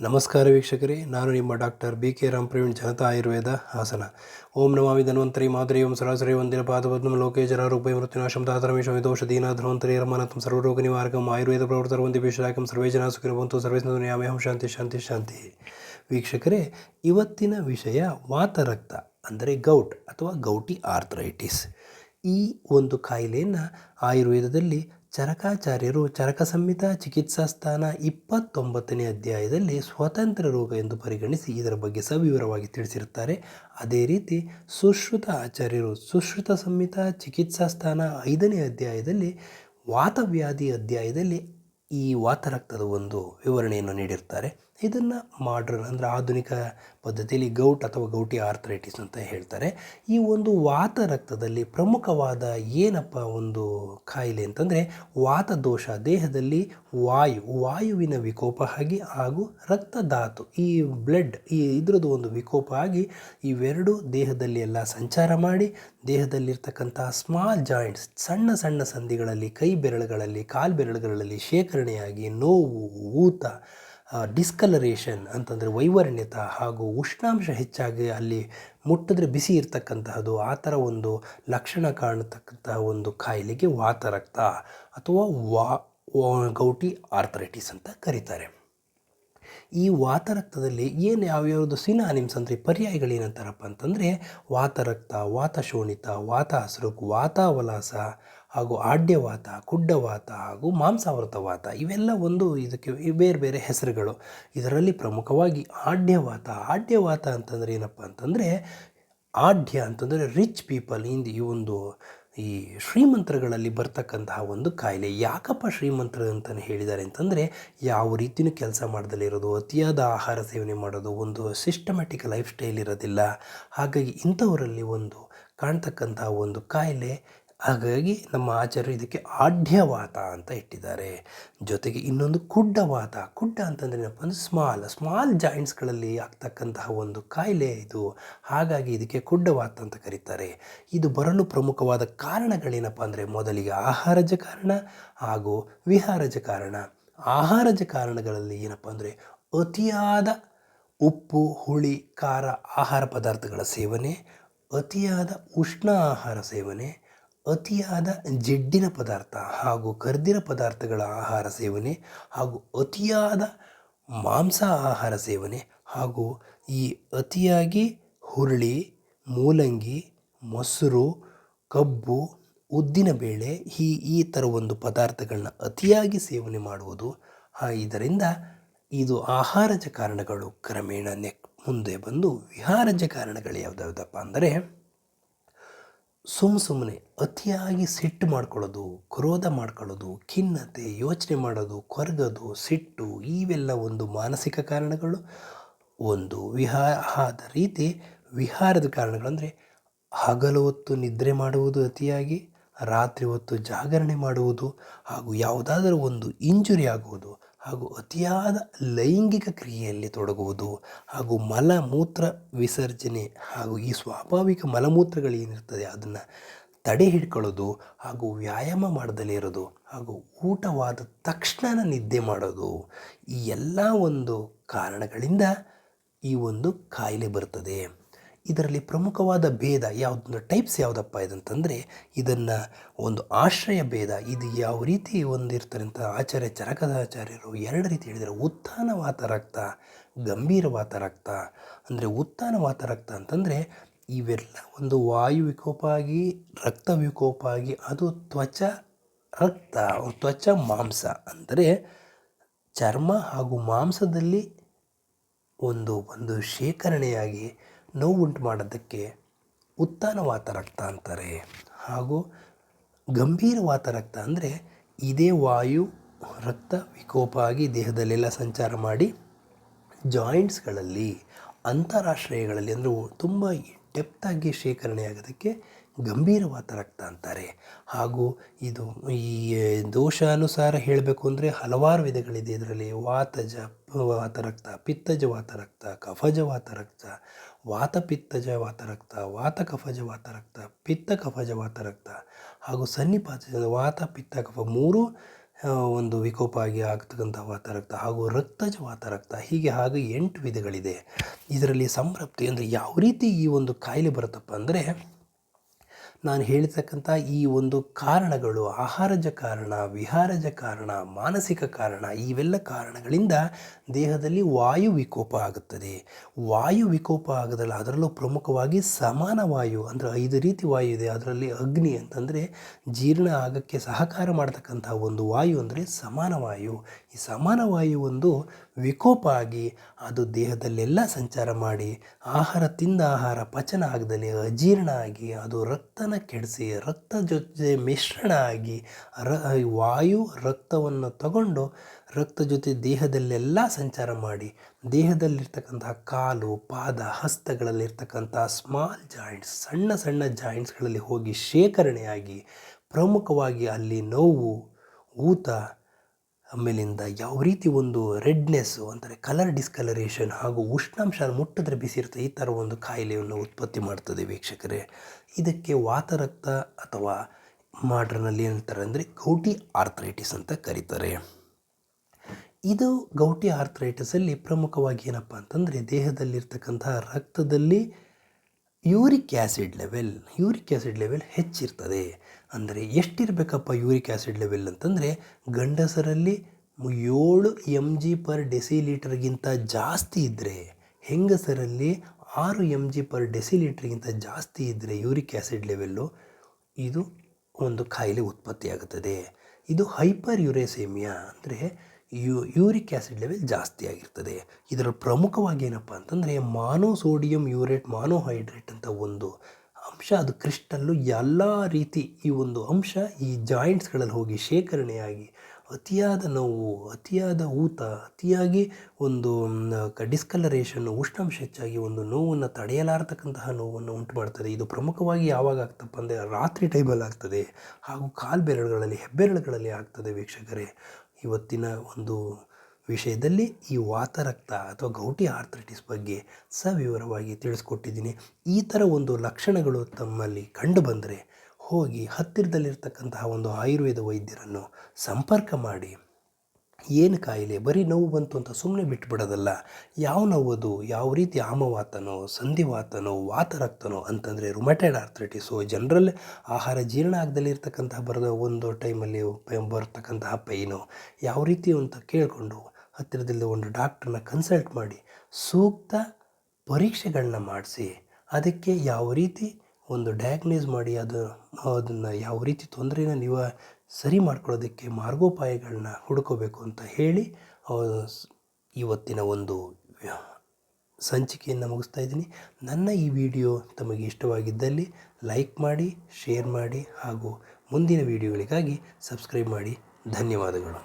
ನಮಸ್ಕಾರ ವೀಕ್ಷಕರೇ, ನಾನು ನಿಮ್ಮ doctor B K Ram Praveen Janata Ayurveda Hassan. ಓಂ ನಮಾಮಿ ಧನ್ವಂತರಿ ಮಾದರಿ, ಓಂ ಸರಾಸರಿ ಒಂದಿನ ಪಾದಪದ್ಮ ಲೋಕೆ ಜರಾರೂಪೇ ಮೃತ್ಯುನಾಶಂ ದಾತರಮೇಶ ವಿದೋಷ ದೀನ ಧನ್ವಂತರಿ ರಮನತಂ ಸರ್ವರೋಗ ನಿವಾರಕಂ, ಆಯುರ್ವೇದ ಪ್ರವೃತ್ತರ ಒಂದು ವಿಶಾಖಂ ಸರ್ವೇ ಜನ ಸುಖಿರವಂತು ಸರ್ವೇ ಶಾಂತಿ ಶಾಂತಿ ಶಾಂತಿ. ವೀಕ್ಷಕರೇ, ಇವತ್ತಿನ ವಿಷಯ ವಾತರಕ್ತ, ಅಂದರೆ ಗೌಟ್ ಅಥವಾ ಗೌಟಿ ಆರ್ಥ್ರೈಟಿಸ್. ಈ ಒಂದು ಕಾಯಿಲೆಯನ್ನು ಆಯುರ್ವೇದದಲ್ಲಿ ಚರಕಾಚಾರ್ಯರು ಚರಕ ಸಂಹಿತಾ ಚಿಕಿತ್ಸಾ ಸ್ಥಾನ ಇಪ್ಪತ್ತೊಂಬತ್ತನೇ ಅಧ್ಯಾಯದಲ್ಲಿ ಸ್ವತಂತ್ರ ರೋಗ ಎಂದು ಪರಿಗಣಿಸಿ ಇದರ ಬಗ್ಗೆ ಸವಿವರವಾಗಿ ತಿಳಿಸಿರುತ್ತಾರೆ. ಅದೇ ರೀತಿ ಸುಶ್ರುತ ಆಚಾರ್ಯರು ಸುಶ್ರುತ ಸಂಹಿತಾ ಚಿಕಿತ್ಸಾ ಸ್ಥಾನ ಐದನೇ ಅಧ್ಯಾಯದಲ್ಲಿ ವಾತವ್ಯಾಧಿ ಅಧ್ಯಾಯದಲ್ಲಿ ಈ ವಾತರಕ್ತದ ಒಂದು ವಿವರಣೆಯನ್ನು ನೀಡಿರ್ತಾರೆ ಇದನ್ನು ಮಾಡ್ರನ್ ಅಂದರೆ ಆಧುನಿಕ ಪದ್ಧತಿಯಲ್ಲಿ ಗೌಟ್ ಅಥವಾ ಗೌಟಿ ಆರ್ಥರೈಟಿಸ್ ಅಂತ ಹೇಳ್ತಾರೆ. ಈ ಒಂದು ವಾತ ರಕ್ತದಲ್ಲಿ ಪ್ರಮುಖವಾದ ಏನಪ್ಪ ಒಂದು ಕಾಯಿಲೆ ಅಂತಂದರೆ ವಾತ ದೋಷ, ದೇಹದಲ್ಲಿ ವಾಯು, ವಾಯುವಿನ ವಿಕೋಪ ಆಗಿ ಹಾಗೂ ರಕ್ತದಾತು, ಈ ಬ್ಲಡ್ ಈ ಇದ್ರದ್ದು ಒಂದು ವಿಕೋಪ ಆಗಿ ಇವೆರಡೂ ದೇಹದಲ್ಲಿ ಎಲ್ಲ ಸಂಚಾರ ಮಾಡಿ, ದೇಹದಲ್ಲಿರ್ತಕ್ಕಂಥ ಸ್ಮಾಲ್ ಜಾಯಿಂಟ್ಸ್ ಸಣ್ಣ ಸಣ್ಣ ಸಂಧಿಗಳಲ್ಲಿ ಕೈ ಬೆರಳುಗಳಲ್ಲಿ, ಕಾಲು ಬೆರಳುಗಳಲ್ಲಿ ಶೇಖರಣೆಯಾಗಿ ನೋವು, ಊತ ಡಿಸ್ಕಲರೇಷನ್ ಅಂತಂದರೆ ವೈವರ್ಣ್ಯತ ಹಾಗೂ ಉಷ್ಣಾಂಶ ಹೆಚ್ಚಾಗಿ ಅಲ್ಲಿ ಮುಟ್ಟಿದ್ರೆ ಬಿಸಿ ಇರತಕ್ಕಂತಹದ್ದು, ಆ ಥರ ಒಂದು ಲಕ್ಷಣ ಕಾಣತಕ್ಕಂತಹ ಒಂದು ಕಾಯಿಲೆಗೆ ವಾತರಕ್ತ ಅಥವಾ ವಾ ಗೌಟಿ ಆರ್ಥರೈಟಿಸ್ ಅಂತ ಕರೀತಾರೆ. ಈ ವಾತರಕ್ತದಲ್ಲಿ ಏನು ಯಾವ್ಯಾವುದು ಸಿನಾನಿಮ್ಸ್ ಅಂದರೆ ಪರ್ಯಾಯಗಳೇನಂತಾರಪ್ಪ ಅಂತಂದರೆ ವಾತರಕ್ತ, ವಾತಶೋಣಿತ ವಾತ ಹಸ್ರುಕ್ ವಾತಾವಲಾಸ ಹಾಗೂ ಆಡ್ಯವಾತ, ಕುಡ್ಡವಾತ ಹಾಗೂ ಮಾಂಸಾವೃತವಾತ, ಇವೆಲ್ಲ ಒಂದು ಇದಕ್ಕೆ ಬೇರೆ ಬೇರೆ ಹೆಸರುಗಳು. ಇದರಲ್ಲಿ ಪ್ರಮುಖವಾಗಿ ಆಡ್ಯವಾತ. ಆಡ್ಯವಾತ ಅಂತಂದರೆ ಏನಪ್ಪ ಅಂತಂದರೆ ಆಢ್ಯ ಅಂತಂದರೆ ರಿಚ್ ಪೀಪಲ್ ಇಂದು ಈ ಒಂದು ಈ ಶ್ರೀಮಂತರುಗಳಲ್ಲಿ ಬರ್ತಕ್ಕಂತಹ ಒಂದು ಕಾಯಿಲೆ. ಯಾಕಪ್ಪ ಶ್ರೀಮಂತ್ರ ಅಂತಲೇ ಹೇಳಿದ್ದಾರೆ ಅಂತಂದರೆ ಯಾವ ರೀತಿಯೂ ಕೆಲಸ ಮಾಡ್ದಲ್ಲಿರೋದು ಅತಿಯಾದ ಆಹಾರ ಸೇವನೆ ಮಾಡೋದು, ಒಂದು ಸಿಸ್ಟಮ್ಯಾಟಿಕ್ ಲೈಫ್ ಸ್ಟೈಲ್ ಇರೋದಿಲ್ಲ. ಹಾಗಾಗಿ ಇಂಥವರಲ್ಲಿ ಒಂದು ಕಾಣ್ತಕ್ಕಂತಹ ಒಂದು ಕಾಯಿಲೆ ಹಾಗಾಗಿ ನಮ್ಮ ಆಚಾರ್ಯರು ಇದಕ್ಕೆ ಆಢ್ಯವಾತ ಅಂತ ಇಟ್ಟಿದ್ದಾರೆ. ಜೊತೆಗೆ ಇನ್ನೊಂದು ಕುಡ್ಡವಾತ ಕುಡ್ಡ ಅಂತಂದರೆ ಏನಪ್ಪ ಅಂದರೆ ಸ್ಮಾಲ್ ಸ್ಮಾಲ್ ಜಾಯಿಂಟ್ಸ್ಗಳಲ್ಲಿ ಆಗ್ತಕ್ಕಂತಹ ಒಂದು ಕಾಯಿಲೆ ಇದು. ಹಾಗಾಗಿ ಇದಕ್ಕೆ ಕುಡ್ಡವಾತ ಅಂತ ಕರೀತಾರೆ. ಇದು ಬರಲು ಪ್ರಮುಖವಾದ ಕಾರಣಗಳೇನಪ್ಪ ಅಂದರೆ ಮೊದಲಿಗೆ ಆಹಾರಜ ಕಾರಣ ಹಾಗೂ ವಿಹಾರಜ ಕಾರಣ. ಆಹಾರಜ ಕಾರಣಗಳಲ್ಲಿ ಏನಪ್ಪ ಅಂದರೆ ಅತಿಯಾದ ಉಪ್ಪು, ಹುಳಿ, ಖಾರ ಆಹಾರ ಪದಾರ್ಥಗಳ ಸೇವನೆ, ಅತಿಯಾದ ಉಷ್ಣ ಆಹಾರ ಸೇವನೆ ಅತಿಯಾದ ಜಿಡ್ಡಿನ ಪದಾರ್ಥ ಹಾಗೂ ಕರ್ದಿನ ಪದಾರ್ಥಗಳ ಆಹಾರ ಸೇವನೆ ಹಾಗೂ ಅತಿಯಾದ ಮಾಂಸ ಆಹಾರ ಸೇವನೆ ಹಾಗೂ ಈ ಅತಿಯಾಗಿ ಹುರುಳಿ, ಮೂಲಂಗಿ, ಮೊಸರು, ಕಬ್ಬು, ಉದ್ದಿನ ಬೇಳೆ ಈ ಈ ಥರ ಒಂದು ಪದಾರ್ಥಗಳನ್ನ ಅತಿಯಾಗಿ ಸೇವನೆ ಮಾಡುವುದು. ಇದರಿಂದ ಇದು ಆಹಾರಜ ಕಾರಣಗಳು ಕ್ರಮೇಣ ನೆಕ್ ಮುಂದೆ ಬಂದು ವಿಹಾರಜ ಕಾರಣಗಳು ಯಾವುದ್ಯಾವುದಪ್ಪ ಅಂದರೆ ಸುಮ್ಮ ಸುಮ್ಮನೆ ಅತಿಯಾಗಿ ಸಿಟ್ಟು ಮಾಡ್ಕೊಳ್ಳೋದು, ಕ್ರೋಧ ಮಾಡ್ಕೊಳ್ಳೋದು, ಖಿನ್ನತೆ, ಯೋಚನೆ ಮಾಡೋದು, ಕೊರಗೋದು, ಸಿಟ್ಟು ಇವೆಲ್ಲ ಒಂದು ಮಾನಸಿಕ ಕಾರಣಗಳು. ಒಂದು ವಿಹಾರದ ರೀತಿ ವಿಹಾರದ ಕಾರಣಗಳಂದರೆ ಹಗಲು ಹೊತ್ತು ನಿದ್ರೆ ಮಾಡುವುದು ಅತಿಯಾಗಿ, ರಾತ್ರಿ ಹೊತ್ತು ಜಾಗರಣೆ ಮಾಡುವುದು ಹಾಗೂ ಯಾವುದಾದರೂ ಒಂದು ಇಂಜುರಿ ಆಗುವುದು. ಹಾಗೂ ಅತಿಯಾದ ಲೈಂಗಿಕ ಕ್ರಿಯೆಯಲ್ಲಿ ತೊಡಗುವುದು ಹಾಗೂ ಮಲ ಮೂತ್ರ ವಿಸರ್ಜನೆ ಹಾಗೂ ಈ ಸ್ವಾಭಾವಿಕ ಮಲಮೂತ್ರಗಳೇನಿರ್ತದೆ ಅದನ್ನು ತಡೆ ಹಿಡ್ಕೊಳ್ಳೋದು ಹಾಗೂ ವ್ಯಾಯಾಮ ಮಾಡದಲೇ ಇರೋದು ಹಾಗೂ ಊಟವಾದ ತಕ್ಷಣ ನಿದ್ದೆ ಮಾಡೋದು ಈ ಎಲ್ಲ ಒಂದು ಕಾರಣಗಳಿಂದ ಈ ಒಂದು ಕಾಯಿಲೆ ಬರ್ತದೆ. ಇದರಲ್ಲಿ ಪ್ರಮುಖವಾದ ಭೇದ ಯಾವುದೊಂದು ಟೈಪ್ಸ್ ಯಾವುದಪ್ಪ ಇದಂತಂದರೆ ಇದನ್ನು ಒಂದು ಆಶ್ರಯ ಭೇದ, ಇದು ಯಾವ ರೀತಿ ಒಂದಿರ್ತಾರೆ ಅಂತ ಆಚಾರ್ಯ ಚರಕದಾಚಾರ್ಯರು ಎರಡು ರೀತಿ ಹೇಳಿದರೆ ಉತ್ಥಾನವಾತ ರಕ್ತ, ಗಂಭೀರವಾತ ರಕ್ತ, ಅಂದರೆ ಉತ್ಥಾನವಾತ ರಕ್ತ ಅಂತಂದರೆ ಇವೆಲ್ಲ ಒಂದು ವಾಯು ವಿಕೋಪ ಆಗಿ ರಕ್ತ ವಿಕೋಪ ಆಗಿ ಅದು ತ್ವಚ ರಕ್ತ ತ್ವಚ ಮಾಂಸ ಅಂದರೆ ಚರ್ಮ ಹಾಗೂ ಮಾಂಸದಲ್ಲಿ ಒಂದು ಒಂದು ಶೇಖರಣೆಯಾಗಿ ನೋವುಂಟು ಮಾಡೋದಕ್ಕೆ ಉತ್ಥಾನವಾತ ರಕ್ತ ಅಂತಾರೆ. ಹಾಗೂ ಗಂಭೀರವಾತ ರಕ್ತ ಅಂದರೆ ಇದೇ ವಾಯು, ರಕ್ತ ವಿಕೋಪ ಆಗಿ ದೇಹದಲ್ಲೆಲ್ಲ ಸಂಚಾರ ಮಾಡಿ ಜಾಯಿಂಟ್ಸ್ಗಳಲ್ಲಿ, ಅಂತಾರಾಷ್ಟ್ರೀಯಗಳಲ್ಲಿ ಅಂದರೆ ತುಂಬ ಡೆಪ್ತಾಗಿ ಶೇಖರಣೆಯಾಗೋದಕ್ಕೆ ಗಂಭೀರವಾದ ರಕ್ತ ಅಂತಾರೆ. ಹಾಗೂ ಇದು ಈ ದೋಷಾನುಸಾರ ಹೇಳಬೇಕು ಅಂದರೆ ಹಲವಾರು ವಿಧಗಳಿದೆ. ಇದರಲ್ಲಿ ವಾತಜ, ವಾತ ರಕ್ತ ಪಿತ್ತಜವಾತ ರಕ್ತ ಕಫಜವಾತ ರಕ್ತ ವಾತ ಪಿತ್ತಜ ವಾತ ರಕ್ತ ವಾತ ಕಫಜ ವಾತ ರಕ್ತ ಪಿತ್ತ ಕಫಜ ವಾತ ರಕ್ತ ಹಾಗೂ ಸನ್ನಿಪಾತ ವಾತ ಪಿತ್ತ ಕಫ ಮೂರು ಒಂದು ವಿಕೋಪ ಆಗಿ ಆಗ್ತಕ್ಕಂಥ ವಾತರಕ್ತ ಹಾಗೂ ರಕ್ತಜ ವಾತರಕ್ತ ಹೀಗೆ ಹಾಗೆ ಎಂಟು ವಿಧಗಳಿದೆ. ಇದರಲ್ಲಿ ಸಂರಪ್ತಿ ಅಂದರೆ ಯಾವ ರೀತಿ ಈ ಒಂದು ಕಾಯಿಲೆ ಬರುತ್ತಪ್ಪ ಅಂದರೆ ನಾನು ಹೇಳ್ತಕ್ಕಂಥ ಈ ಒಂದು ಕಾರಣಗಳು ಆಹಾರಜ ಕಾರಣ ವಿಹಾರಜ ಕಾರಣ, ಮಾನಸಿಕ ಕಾರಣ, ಇವೆಲ್ಲ ಕಾರಣಗಳಿಂದ ದೇಹದಲ್ಲಿ ವಾಯು ವಿಕೋಪ ಆಗುತ್ತದೆ. ವಾಯು ವಿಕೋಪ ಆಗೋದಲ್ಲ, ಅದರಲ್ಲೂ ಪ್ರಮುಖವಾಗಿ ಸಮಾನ ವಾಯು, ಅಂದರೆ ಐದು ರೀತಿ ವಾಯು ಇದೆ. ಅದರಲ್ಲಿ ಅಗ್ನಿ ಅಂತಂದರೆ ಜೀರ್ಣ ಆಗಕ್ಕೆ ಸಹಕಾರ ಮಾಡ್ತಕ್ಕಂಥ ಒಂದು ವಾಯು ಅಂದರೆ ಸಮಾನ ವಾಯು. ಈ ಸಮಾನ ವಾಯು ಒಂದು ವಿಕೋಪ ಆಗಿ ಅದು ದೇಹದಲ್ಲೆಲ್ಲ ಸಂಚಾರ ಮಾಡಿ, ಆಹಾರ ತಿಂದ ಆಹಾರ, ಪಚನ ಆಗದಲ್ಲಿ, ಅಜೀರ್ಣ ಆಗಿ ಅದು ರಕ್ತನ ಕೆಡಿಸಿ ರಕ್ತ ಜೊತೆ ಮಿಶ್ರಣ ಆಗಿ ರ ವಾಯು ರಕ್ತವನ್ನು ತಗೊಂಡು ರಕ್ತ ಜೊತೆ ದೇಹದಲ್ಲೆಲ್ಲ ಸಂಚಾರ ಮಾಡಿ ದೇಹದಲ್ಲಿರ್ತಕ್ಕಂತಹ ಕಾಲು, ಪಾದ ಹಸ್ತಗಳಲ್ಲಿರ್ತಕ್ಕಂಥ ಸ್ಮಾಲ್ ಜಾಯಿಂಟ್ಸ್ ಸಣ್ಣ ಸಣ್ಣ ಜಾಯಿಂಟ್ಸ್ಗಳಲ್ಲಿ ಹೋಗಿ ಶೇಖರಣೆಯಾಗಿ ಪ್ರಮುಖವಾಗಿ ಅಲ್ಲಿ ನೋವು, ಊತ ಆಮೇಲಿಂದ ಯಾವ ರೀತಿ ಒಂದು ರೆಡ್ನೆಸ್ಸು ಅಂದರೆ ಕಲರ್ ಡಿಸ್ಕಲರೇಷನ್ ಹಾಗೂ ಉಷ್ಣಾಂಶ ಮುಟ್ಟಿದ್ರೆ ಬಿಸಿ ಇರುತ್ತೆ, ಈ ಥರ ಒಂದು ಕಾಯಿಲೆಯನ್ನು ಉತ್ಪತ್ತಿ ಮಾಡ್ತದೆ ವೀಕ್ಷಕರೇ. ಇದಕ್ಕೆ ವಾತರಕ್ತ ಅಥವಾ ಮಾಡ್ರನಲ್ಲಿ ಏನಂತಾರೆ ಅಂದರೆ ಗೌಟಿ ಆರ್ಥ್ರೈಟಿಸ್ ಅಂತ ಕರೀತಾರೆ. ಇದು ಗೌಟಿ ಆರ್ಥ್ರೈಟಿಸಲ್ಲಿ ಪ್ರಮುಖವಾಗಿ ಏನಪ್ಪ ಅಂತಂದರೆ ದೇಹದಲ್ಲಿರ್ತಕ್ಕಂತಹ ರಕ್ತದಲ್ಲಿ uric acid level uric acid level ಹೆಚ್ಚಿರ್ತದೆ. ಅಂದರೆ ಎಷ್ಟಿರಬೇಕಪ್ಪ ಯೂರಿಕ್ ಆ್ಯಸಿಡ್ ಲೆವೆಲ್ ಅಂತಂದರೆ ಗಂಡಸರಲ್ಲಿ ಏಳು ಎಂ ಜಿ ಪರ್ ಡೆಸಿಲೀಟರ್ಗಿಂತ ಜಾಸ್ತಿ ಇದ್ದರೆ ಹೆಂಗಸರಲ್ಲಿ ಆರು ಎಂ ಜಿ ಪರ್ ಡೆಸಿಲೀಟರ್ಗಿಂತ ಜಾಸ್ತಿ ಇದ್ದರೆ ಯೂರಿಕ್ ಆ್ಯಸಿಡ್ ಲೆವೆಲ್ಲು ಇದು ಒಂದು ಕಾಯಿಲೆ ಉತ್ಪತ್ತಿಯಾಗುತ್ತದೆ ಇದು ಹೈಪರ್ ಯುರೇಸೇಮಿಯಾ ಅಂದರೆ ಯು, ಯೂರಿಕ್ ಆ್ಯಸಿಡ್ ಲೆವೆಲ್ ಜಾಸ್ತಿ ಆಗಿರ್ತದೆ. ಇದರ ಪ್ರಮುಖವಾಗಿ ಏನಪ್ಪ ಅಂತಂದರೆ ಮಾನೋಸೋಡಿಯಂ ಯೂರೇಟ್ ಮಾನೋಹೈಡ್ರೇಟ್ ಅಂತ ಒಂದು ಅಂಶ ಅದು ಕ್ರಿಸ್ಟಲ್ಲು ಎಲ್ಲ ರೀತಿ ಈ ಒಂದು ಅಂಶ ಈ ಜಾಯಿಂಟ್ಸ್ಗಳಲ್ಲಿ ಹೋಗಿ ಶೇಖರಣೆಯಾಗಿ ಅತಿಯಾದ ನೋವು, ಅತಿಯಾದ ಊತ, ಅತಿಯಾಗಿ ಒಂದು ಡಿಸ್ಕಲರೇಷನ್ನು ಉಷ್ಣಾಂಶ ಹೆಚ್ಚಾಗಿ ಒಂದು ನೋವನ್ನು ತಡೆಯಲಾರತಕ್ಕಂತಹ ನೋವನ್ನು ಉಂಟು ಮಾಡ್ತದೆ. ಇದು ಪ್ರಮುಖವಾಗಿ ಯಾವಾಗ ಆಗ್ತಪ್ಪ ಅಂದರೆ ರಾತ್ರಿ ಟೈಮಲ್ಲಿ ಆಗ್ತದೆ ಹಾಗೂ ಕಾಲ್ಬೆರಳುಗಳಲ್ಲಿ, ಹೆಬ್ಬೆರಳುಗಳಲ್ಲಿ ಆಗ್ತದೆ ವೀಕ್ಷಕರೇ. ಇವತ್ತಿನ ಒಂದು ವಿಷಯದಲ್ಲಿ ಈ ವಾತರಕ್ತ ಅಥವಾ ಗೌಟಿ ಆರ್ಥ್ರೈಟಿಸ್ ಬಗ್ಗೆ ಸವಿವರವಾಗಿ ತಿಳಿಸ್ಕೊಟ್ಟಿದ್ದೀನಿ. ಈ ಥರ ಒಂದು ಲಕ್ಷಣಗಳು ತಮ್ಮಲ್ಲಿ ಕಂಡು ಬಂದರೆ ಹೋಗಿ ಹತ್ತಿರದಲ್ಲಿರ್ತಕ್ಕಂತಹ ಒಂದು ಆಯುರ್ವೇದ ವೈದ್ಯರನ್ನು ಸಂಪರ್ಕ ಮಾಡಿ. ಏನು ಕಾಯಿಲೆ? ಬರೀ ನೋವು ಬಂತು ಅಂತ ಸುಮ್ಮನೆ ಬಿಟ್ಬಿಡೋದಲ್ಲ. ಯಾವ ನೋವದು ಯಾವ ರೀತಿ ಆಮವಾತನೋ, ಸಂಧಿವಾತನೋ, ವಾತರಕ್ತನೋ ಅಂತಂದರೆ ರುಮಟೈಡ್ ಆರ್ಥ್ರೈಟಿಸು ಜನರಲ್ ಆಹಾರ ಜೀರ್ಣ ಆಗದಲ್ಲಿ ಇರ್ತಕ್ಕಂತಹ ಬರದ ಒಂದು ಟೈಮಲ್ಲಿ ಬರ್ತಕ್ಕಂತಹ ಪೈನು. ಯಾವ ರೀತಿ ಅಂತ ಕೇಳಿಕೊಂಡು ಹತ್ತಿರದಲ್ಲಿ ಒಂದು ಡಾಕ್ಟ್ರನ್ನ ಕನ್ಸಲ್ಟ್ ಮಾಡಿ ಸೂಕ್ತ ಪರೀಕ್ಷೆಗಳನ್ನ ಮಾಡಿಸಿ, ಅದಕ್ಕೆ ಯಾವ ರೀತಿ ಒಂದು ಡಯಾಗ್ನೈಸ್ ಮಾಡಿ ಅದು, ಅದನ್ನು ಯಾವ ರೀತಿ ತೊಂದರೆನ ನೀವು ಸರಿ ಮಾಡ್ಕೊಳ್ಳೋದಕ್ಕೆ ಮಾರ್ಗೋಪಾಯಗಳನ್ನ ಹುಡುಕೋಬೇಕು ಅಂತ ಹೇಳಿ ಇವತ್ತಿನ ಒಂದು ಸಂಚಿಕೆಯನ್ನು ಮುಗಿಸ್ತಾ ಇದ್ದೀನಿ. ನನ್ನ ಈ ವಿಡಿಯೋ ತಮಗೆ ಇಷ್ಟವಾಗಿದ್ದಲ್ಲಿ ಲೈಕ್ ಮಾಡಿ, ಶೇರ್ ಮಾಡಿ ಹಾಗೂ ಮುಂದಿನ ವಿಡಿಯೋಗಳಿಗಾಗಿ ಸಬ್ಸ್ಕ್ರೈಬ್ ಮಾಡಿ. ಧನ್ಯವಾದಗಳು.